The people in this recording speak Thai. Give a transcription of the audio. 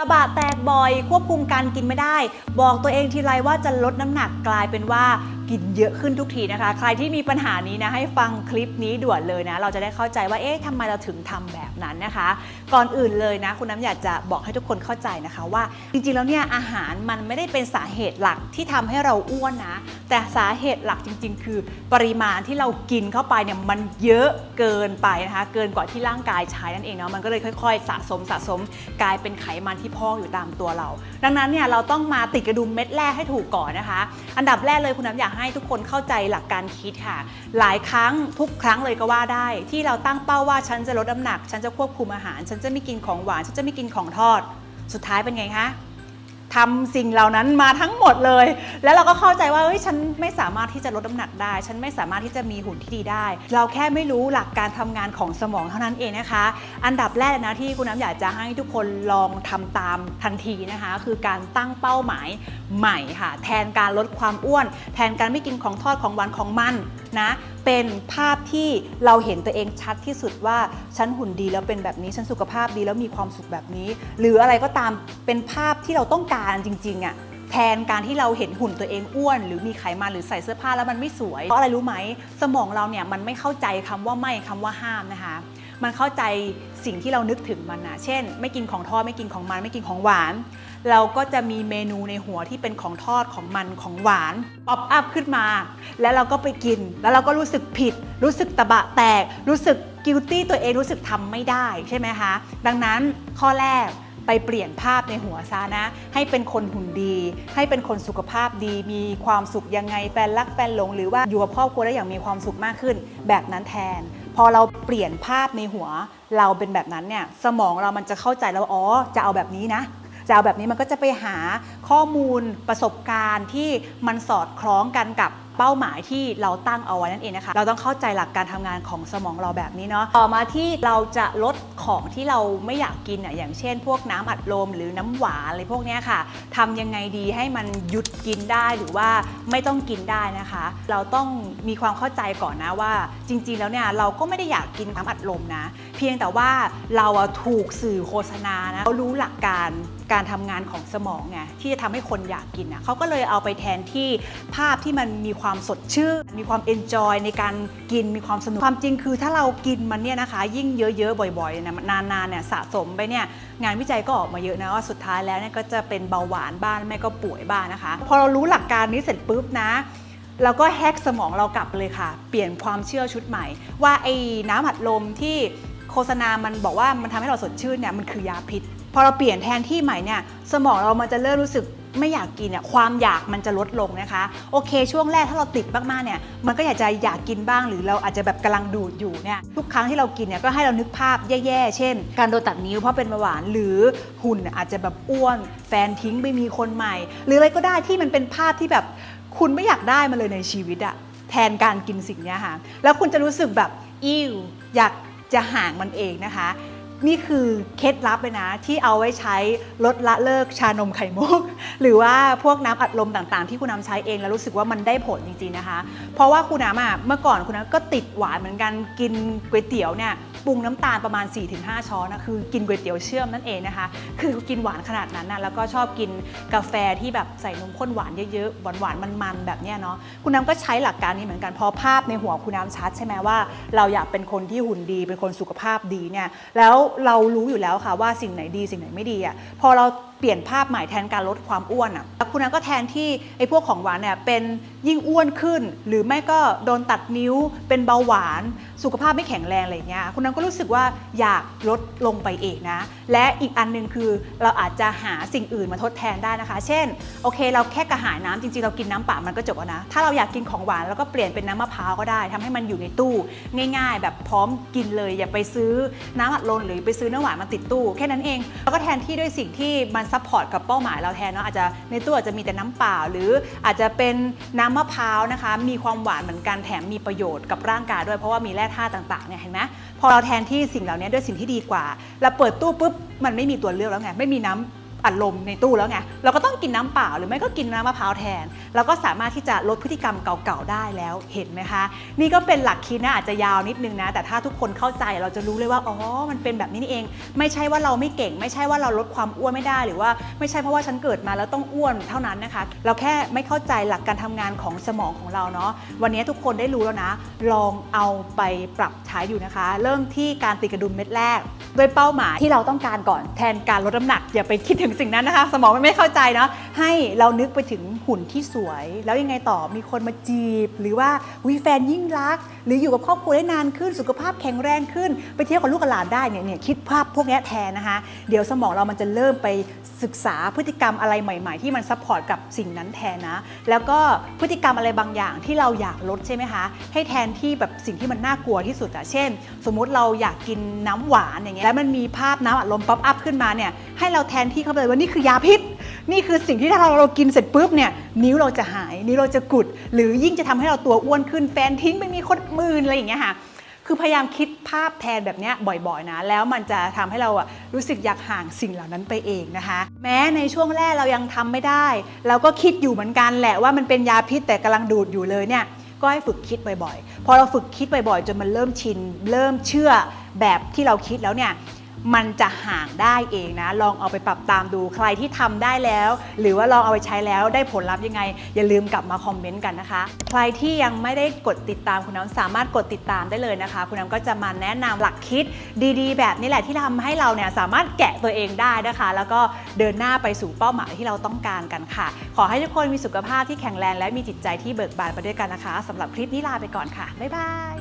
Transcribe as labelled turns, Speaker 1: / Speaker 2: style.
Speaker 1: ตะบะแตกบ่อยควบคุมการกินไม่ได้ บอกตัวเองทีไรว่าจะลดน้ำหนักกลายเป็นว่ากินเยอะขึ้นทุกทีนะคะ ใครที่มีปัญหานี้นะให้ฟังคลิปนี้ด่วนเลยนะ เราจะได้เข้าใจว่าเอ๊ะทำไมเราถึงทำแบบนั้นนะคะ ก่อนอื่นเลยนะ คุณน้ำอยากจะบอกให้ทุกคนเข้าใจนะคะว่า จริงๆแล้วเนี่ยอาหารมันไม่ได้เป็นสาเหตุหลักที่ทำให้เราอ้วนนะแต่สาเหตุหลักจริง ๆ คือ ปริมาณที่เรากินเข้าไปเนี่ยมันเยอะเกินไปนะคะ เกินกว่าที่ร่างกายใช้นั่นเองเนาะมันก็เลยค่อย ๆ สะสมสะสมกลายเป็นไขมันที่พอกอยู่ตามตัวเรา ดังนั้นเนี่ยเราต้องมาติดกระดุมเม็ดแรกให้ถูกก่อนนะคะ อันดับแรกเลยคุณน้ำอยากให้ทุกคนเข้าใจหลักการคิดค่ะ หลายครั้งทุกครั้งเลยก็ว่าได้ ที่เราตั้งเป้าว่าฉันจะลดน้ำหนัก ฉันจะควบคุมอาหาร ฉันจะไม่กินของหวานฉันจะไม่กินของทอด สุดท้ายเป็นไงคะ ทำสิ่งเหล่านั้นมาทั้งหมดเลย แล้วเราก็เข้าใจว่าเฮ้ยฉันไม่สามารถที่จะลดน้ำหนักได้ ฉันไม่สามารถที่จะมีหุ่นที่ดีได้ เราแค่ไม่รู้หลักการทำงานของสมองเท่านั้นเองนะคะ อันดับแรกนะที่คุณน้ำอยากจะให้ทุกคนลองทำตามทันทีนะคะ คือการตั้งเป้าหมายใหม่ค่ะ แทนการลดความอ้วน แทนการไม่กินของทอดของหวานของมันนะ เป็นภาพที่เราเห็นตัวเองชัดที่สุดว่าฉันหุ่นดีแล้วเป็นแบบนี้ฉันสุขภาพดีแล้วมีความสุขแบบนี้ หรืออะไรก็ตามเป็นภาพที่เราต้องการจริงๆอะ่ะแทนการที่เราเห็นหุ่นตัวเองอ้วน หรือมีไขมันหรือใส่เสื้อผ้าแล้วมันไม่สวย เพราะอะไรรู้ไหม สมองเราเนี่ยมันไม่เข้าใจคำว่าไม่คำว่าห้ามนะคะ มันเข้าใจสิ่งที่เรานึกถึงมันนะเช่น ไม่กินของทอดไม่กินของมันไม่กินของหวาน เราก็จะมีเมนูในหัวที่เป็นของทอดของมันของหวานป๊อปอัพขึ้นมา แล้วเราก็ไปกิน แล้วเราก็รู้สึกผิด รู้สึกตะบะแตก รู้สึกกิลตี้ตัวเองรู้สึกทำไม่ได้ใช่ไหมคะ ดังนั้นข้อแรก ไปเปลี่ยนภาพในหัวซะนะ ให้เป็นคนหุ่นดี ให้เป็นคนสุขภาพดี มีความสุขยังไงแฟนรักแฟนหลง หรือว่าอยู่กับครอบครัวได้อย่างมีความสุขมากขึ้น แบบนั้นแทน พอเราเปลี่ยนภาพในหัว เราเป็นแบบนั้นเนี่ยสมองเรามันจะเข้าใจแล้วอ๋อจะเอาแบบนี้นะจะเอาแบบนี้มันก็จะไปหาข้อมูลประสบการณ์ที่มันสอดคล้องกันกับ เป้าหมายที่เราตั้งเอาไว้นั่นเองนะคะ เราต้องเข้าใจหลักการทำงานของสมองเราแบบนี้เนาะ ต่อมาที่เราจะลดของที่เราไม่อยากกินอะอย่างเช่น พวกน้ำอัดลมหรือน้ำหวานอะไรพวกนี้ค่ะทำยังไงดีให้มันหยุดกินได้หรือว่าไม่ต้องกินได้นะคะ เราต้องมีความเข้าใจก่อนนะว่า จริง ๆ แล้วเนี่ยเราก็ไม่ได้อยากกินน้ำอัดลมนะ เพียงแต่ว่าเราถูกสื่อโฆษณานะเขารู้หลักการ การทำงานของสมองไงที่จะทำให้คนอยากกินอะเขาก็เลยเอาไปแทนที่ภาพที่มันมีความสดชื่น มีความเอนจอยในการกินมีความสนุกความจริงคือถ้าเรากินมันเนี่ยนะคะ ยิ่งเยอะๆ บ่อยๆเนี่ยนานๆเนี่ยสะสมไปเนี่ยงานวิจัยก็ออกมาเยอะนะว่าสุดท้ายแล้วเนี่ยก็จะเป็นเบาหวานบ้านแม่ก็ป่วยบ้านนะคะ พอเรารู้หลักการนี้เสร็จปุ๊บนะเราก็แฮกสมองเรากลับเลยค่ะ เปลี่ยนความเชื่อชุดใหม่ ว่าไอ้น้ำอัดลมที่โฆษณามันบอกว่ามันทำให้เราสดชื่นเนี่ยมันคือยาพิษ พอเราเปลี่ยนแทนที่ใหม่เนี่ยสมองเรามันจะเริ่มรู้สึกไม่อยากกินเนี่ยความอยากมันจะลดลงนะคะ โอเค ช่วงแรกถ้าเราติดมากๆเนี่ยมันก็อยากจะอยากกินบ้างหรือเราอาจจะแบบกำลังดูดอยู่เนี่ยทุกครั้งที่เรากินเนี่ยก็ให้เรานึกภาพแย่ๆ เช่น การโดนตัดนิ้วเพราะเป็นเบาหวานหรือหุ่นอาจจะแบบอ้วน แฟนทิ้งไปมีคนใหม่ หรืออะไรก็ได้ที่มันเป็นภาพที่แบบคุณไม่อยากได้มาเลยในชีวิตอะแทนการกินสิ่งนี้ค่ะแล้วคุณจะรู้สึกแบบอิ่วอยากจะห่างมันเองนะคะ นี่คือเคล็ดลับเลยนะ ที่เอาไว้ใช้ลดละเลิกชานมไข่มุก หรือว่าพวกน้ำอัดลมต่างๆ ที่คุณน้ำใช้เองแล้วรู้สึกว่ามันได้ผลจริงๆนะคะ เพราะว่าคุณน้ำอะเมื่อก่อนคุณน้ำก็ติดหวานเหมือนกันกินก๋วยเตี๋ยวเนี่ยปรุงน้ำตาลประมาณ 4-5 ช้อนนะคือกินก๋วยเตี๋ยวเชื่อมนั่นเองนะคะ คือกินหวานขนาดนั้นนะแล้วก็ชอบกินกาแฟที่แบบใส่นมข้นหวานเยอะๆหวานๆมันๆแบบเนี้ยเนาะคุณน้ำก็ใช้หลักการนี้เหมือนกันพอภาพในหัวคุณน้ำชัดใช่ไหมว่า เราอยากเป็นคนที่หุ่นดีเป็นคนสุขภาพดีเนี่ยแล้วเรารู้อยู่แล้วค่ะว่าสิ่งไหนดีสิ่งไหนไม่ดีอะพอเราเปลี่ยนภาพใหม่แทนการลดความอ้วนอะคุณน้ำก็แทนที่ไอ้พวกของหวานเนี่ยเป็นยิ่งอ้วนขึ้น หรือไม่ก็โดนตัดนิ้วเป็นเบาหวาน สุขภาพไม่แข็งแรงอะไรเงี้ยคุณน้ำก็รู้สึกว่าอยากลดลงไปเองนะ และอีกอันหนึงคือเราอาจจะหาสิ่งอื่นมาทดแทนได้นะคะ เช่นโอเค เราแค่กระหายน้ำจริงๆเรากินน้ำเปล่ามันก็จบแล้วนะถ้าเราอยากกินของหวานเราก็เปลี่ยนเป็นน้ำมะพร้าวก็ได้ทำให้มันอยู่ในตู้ ง่าย ๆ แบบพร้อมกินเลย อย่าไปซื้อน้ำอัดลมหรือไปซื้อน้ำหวานมาติดตู้แค่นั้นเอง แล้วก็แทนที่ด้วยสิ่งที่มันซัพพอร์ตกับเป้าหมายเราแทนเนาะอาจจะในตู้อาจจะมีแต่น้ำเปล่า หรืออาจจะเป็นน้ำมะพร้าวนะคะ มีความหวานเหมือนกันแถมมีประโยชน์กับร่างกายด้วยเพราะว่ามีแร่ธาตุต่างๆเนี่ยเห็นไหมพอเราแทนที่สิ่งเหล่านี้ด้วยสิ่งที่ดีกว่าเราเปิดตู้ปุ๊บมันไม่มีตัวเลือกแล้วไงไม่มีน้ำ อัดลมในตู้แล้วไงเราก็ต้องกินน้ำเปล่าหรือไม่ก็กินน้ำมะพร้าวแทน เราก็สามารถที่จะลดพฤติกรรมเก่าๆได้แล้วเห็นไหมคะ นี่ก็เป็นหลักคิดนะอาจจะยาวนิดนึงนะ แต่ถ้าทุกคนเข้าใจเราจะรู้เลยว่าอ๋อมันเป็นแบบนี้นี่เอง ไม่ใช่ว่าเราไม่เก่ง ไม่ใช่ว่าเราลดความอ้วนไม่ได้หรือว่าไม่ใช่เพราะว่าฉันเกิดมาแล้วต้องอ้วนเท่านั้นนะคะ เราแค่ไม่เข้าใจหลักการทำงานของสมองของเราเนาะวันนี้ทุกคนได้รู้แล้วนะ ลองเอาไปปรับใช้อยู่นะคะ เริ่มที่การตีกระดุมเม็ดแรก โดยเป้าหมายที่เราต้องการก่อนแทนการลดน้ำหนักอย่าไปคิดถึงสิ่งนั้นนะคะ สมองมันไม่เข้าใจเนาะให้เรานึกไปถึงหุ่นที่สวย แล้วยังไงต่อมีคนมาจีบ หรือว่าวิแฟนยิ่งรัก หรืออยู่กับครอบครัวได้นานขึ้น สุขภาพแข็งแรงขึ้น ไปเที่ยวกับลูกกับหลานได้เนี่ยเนี่ยคิดภาพพวกนี้แทนนะคะ เดี๋ยวสมองเรามันจะเริ่มไปศึกษาพฤติกรรมอะไรใหม่ ๆ ที่มันซัพพอร์ตกับสิ่งนั้นแทนนะ แล้วก็พฤติกรรมอะไรบางอย่างที่เราอยากลดใช่ไหมคะ ให้แทนที่แบบสิ่งที่มันน่ากลัวที่สุดอะเช่น สมมุติเราอยากกินน้ำหวานอย่างเงี้ยแล้วมันมีภาพน้ำอัดลมป๊อปอัพขึ้นมาเนี่ยให้เราแทนที่เข้าเลยว่านี่คือยาพิษ นี่คือสิ่งที่ถ้าเราเรากินเสร็จปุ๊บเนี่ยนิ้วเราจะหาย นิ้วเราจะกุด หรือยิ่งจะทำให้เราตัวอ้วนขึ้นแฟนทิ้งไปมีคนมืนอะไรอย่างเงี้ยค่ะคือพยายามคิดภาพแทนแบบเนี้ยบ่อยๆนะ แล้วมันจะทำให้เราอะรู้สึกอยากห่างสิ่งเหล่านั้นไปเองนะคะ แม้ในช่วงแรกเรายังทำไม่ได้ เราก็คิดอยู่เหมือนกันแหละว่ามันเป็นยาพิษแต่กำลังดูดอยู่เลยเนี่ยก็ให้ฝึกคิดบ่อยๆ พอเราฝึกคิดบ่อยๆ จนมันเริ่มชิน เริ่มเชื่อแบบที่เราคิดแล้วเนี่ย มันจะห่างได้เองนะ ลองเอาไปปรับตามดูใครที่ทำได้แล้ว หรือว่าลองเอาไปใช้แล้วได้ผลลัพธ์ยังไง อย่าลืมกลับมาคอมเมนต์กันนะคะ ใครที่ยังไม่ได้กดติดตามคุณน้ำสามารถกดติดตามได้เลยนะคะ คุณน้ำก็จะมาแนะนำหลักคิดดีๆ แบบนี้แหละที่ทำให้เราเนี่ยสามารถแกะตัวเองได้นะคะ แล้วก็เดินหน้าไปสู่เป้าหมายที่เราต้องการกันค่ะ ขอให้ทุกคนมีสุขภาพที่แข็งแรงและมีจิตใจที่เบิกบานไปด้วยกันนะคะสำหรับคลิปนี้ลาไปก่อนค่ะบ๊ายบาย